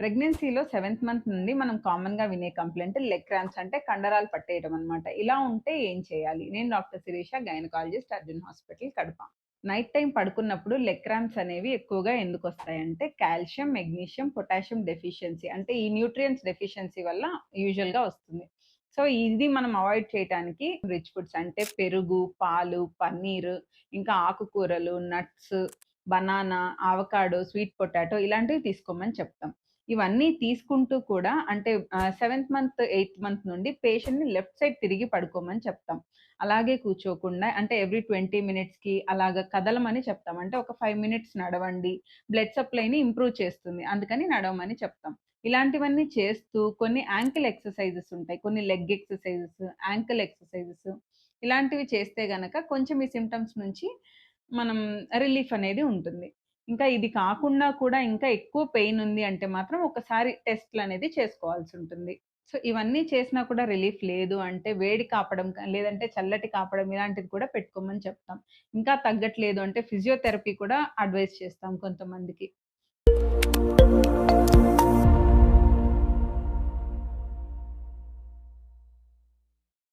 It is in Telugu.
ప్రెగ్నెన్సీలో సెవెంత్ మంత్ నుండి మనం కామన్‌గా వినే కంప్లైంట్ లెగ్ క్రాంప్స్ అంటే కండరాలు పట్టేయడం అనమాట. ఇలా ఉంటే ఏం చేయాలి? నేను doctor Shirisha gynaecologist Arjun hospital Kadapa. Night time పడుకున్నప్పుడు లెగ్ క్రాంప్స్ అనేవి ఎక్కువగా ఎందుకు వస్తాయంటే కాల్షియం, మెగ్నీషియం, పొటాషియం డెఫిషియన్సీ అంటే ఈ న్యూట్రియంట్స్ డెఫిషియన్సీ వల్ల యూజువల్‌గా వస్తుంది. సో, ఇది మనం అవాయిడ్ చేయటానికి రిచ్ ఫుడ్స్ అంటే పెరుగు, పాలు, పన్నీర్ ఇంకా ఆకుకూరలు, nuts, banana, avocado sweet potato ఇలాంటివి తీసుకోమని చెప్తాం. ఇవన్నీ తీసుకుంటూ కూడా అంటే సెవెంత్ మంత్, ఎయిత్ మంత్ నుండి పేషెంట్‌ని లెఫ్ట్ సైడ్ తిరిగి పడుకోమని చెప్తాం. అలాగే కూర్చోకుండా అంటే ఎవ్రీ 20 మినిట్స్‌కి అలాగా కదలమని చెప్తాం. అంటే ఒక ఫైవ్ మినిట్స్ నడవండి. బ్లడ్ సప్లైని ఇంప్రూవ్ చేస్తుంది. అందుకని నడవమని చెప్తాం. ఇలాంటివన్నీ చేస్తూ కొన్ని యాంకిల్ ఎక్సర్‌సైజెస్ ఉంటాయి. కొన్ని లెగ్ ఎక్సర్‌సైజెస్, యాంకిల్ ఎక్సర్‌సైజెస్ ఇలాంటివి చేస్తే గనక కొంచెం ఈ సిమ్టమ్స్ నుంచి మనం రిలీఫ్ అనేది ఉంటుంది. ఇంకా ఇది కాకుండా కూడా ఇంకా ఎక్కువ పెయిన్ ఉంది అంటే మాత్రం ఒకసారి టెస్ట్లు అనేది చేసుకోవాల్సి ఉంటుంది సో, ఇవన్నీ చేసినా కూడా రిలీఫ్ లేదు అంటే వేడి కాపడం లేదంటే చల్లటి కాపడం ఇలాంటిది కూడా పెట్టుకోమని చెప్తాం. ఇంకా తగ్గట్లేదు అంటే ఫిజియోథెరపీ కూడా అడ్వైస్ చేస్తాం కొంతమందికి.